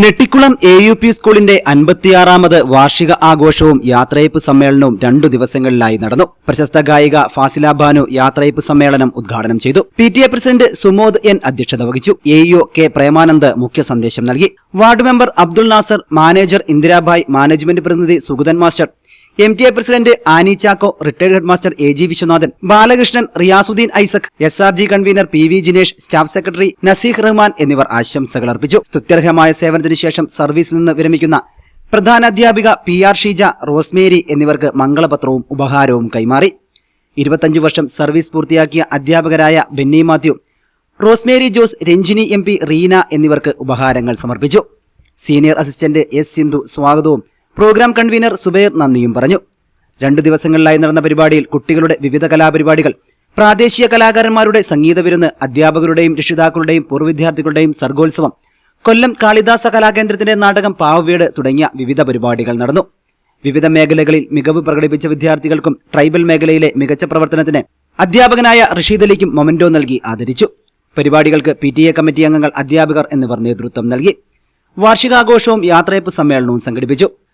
Nettikulam A U P സ്കൂളിന്റെ അൻപത്തിയാറാമത് വാർഷിക ആഘോഷവും യാത്രയപ്പ് സമ്മേളനവും രണ്ടു ദിവസങ്ങളിലായി നടന്നു. പ്രശസ്ത ഗായിക ഫാസില ബാനു യാത്രയപ്പ് സമ്മേളനം ഉദ്ഘാടനം ചെയ്തു. P T A president Sumod N അധ്യക്ഷത വഹിച്ചു. എ ഇഒ കെ പ്രേമാനന്ദ് മുഖ്യ സന്ദേശം നൽകി. Ward member Abdul Nasar manager Indirabhai management പ്രതിനിധി Sugathan master M T A president Annie Chacko retired headmaster A G Viswanathan Balakrishnan Riyasudheen Isaac S R G convener P V Jinesh staff secretary Naseeh Rahman എന്നിവർ ആശംസകൾ അർപ്പിച്ചു. സ്തുത്യർഹമായ സേവനത്തിനു ശേഷം സർവീസിൽ നിന്ന് വിരമിക്കുന്ന പ്രധാന അധ്യാപിക പി ആർ ഷീജ റോസ്മേരി എന്നിവർക്ക് മംഗളപത്രവും ഉപഹാരവും കൈമാറി. ഇരുപത്തഞ്ച് വർഷം സർവീസ് പൂർത്തിയാക്കിയ അധ്യാപകരായ Benny Mathew Rosemary Jose Ranjini M P Reena എന്നിവർക്ക് ഉപഹാരങ്ങൾ സമർപ്പിച്ചു. സീനിയർ അസിസ്റ്റന്റ് എസ് സിന്ധു സ്വാഗതവും പ്രോഗ്രാം കൺവീനർ സുബൈർ നന്ദിയും പറഞ്ഞു. രണ്ടു ദിവസങ്ങളിലായി നടന്ന പരിപാടിയിൽ കുട്ടികളുടെ വിവിധ കലാപരിപാടികൾ പ്രാദേശിക കലാകാരന്മാരുടെ സംഗീത വിരുന്ന് അധ്യാപകരുടെയും രക്ഷിതാക്കളുടെയും പൂർവവിദ്യാർത്ഥികളുടെയും സർഗോത്സവം കൊല്ലം കാളിദാസ കലാകേന്ദ്രത്തിന്റെ നാടകം പാവവീട് തുടങ്ങിയ വിവിധ പരിപാടികൾ നടന്നു. വിവിധ മേഖലകളിൽ മികവ് പ്രകടിപ്പിച്ച വിദ്യാർത്ഥികൾക്കും ട്രൈബൽ മേഖലയിലെ മികച്ച പ്രവർത്തനത്തിന് അധ്യാപകനായ റഷീദ് അലിക്കും മൊമെന്റോ നൽകി ആദരിച്ചു. പരിപാടികൾക്ക് പി ടി എ കമ്മിറ്റി അംഗങ്ങൾ അധ്യാപകർ എന്നിവർ നേതൃത്വം നൽകി. വാർഷികാഘോഷവും യാത്രയപ്പ് സമ്മേളനവും സംഘടിപ്പിച്ചു.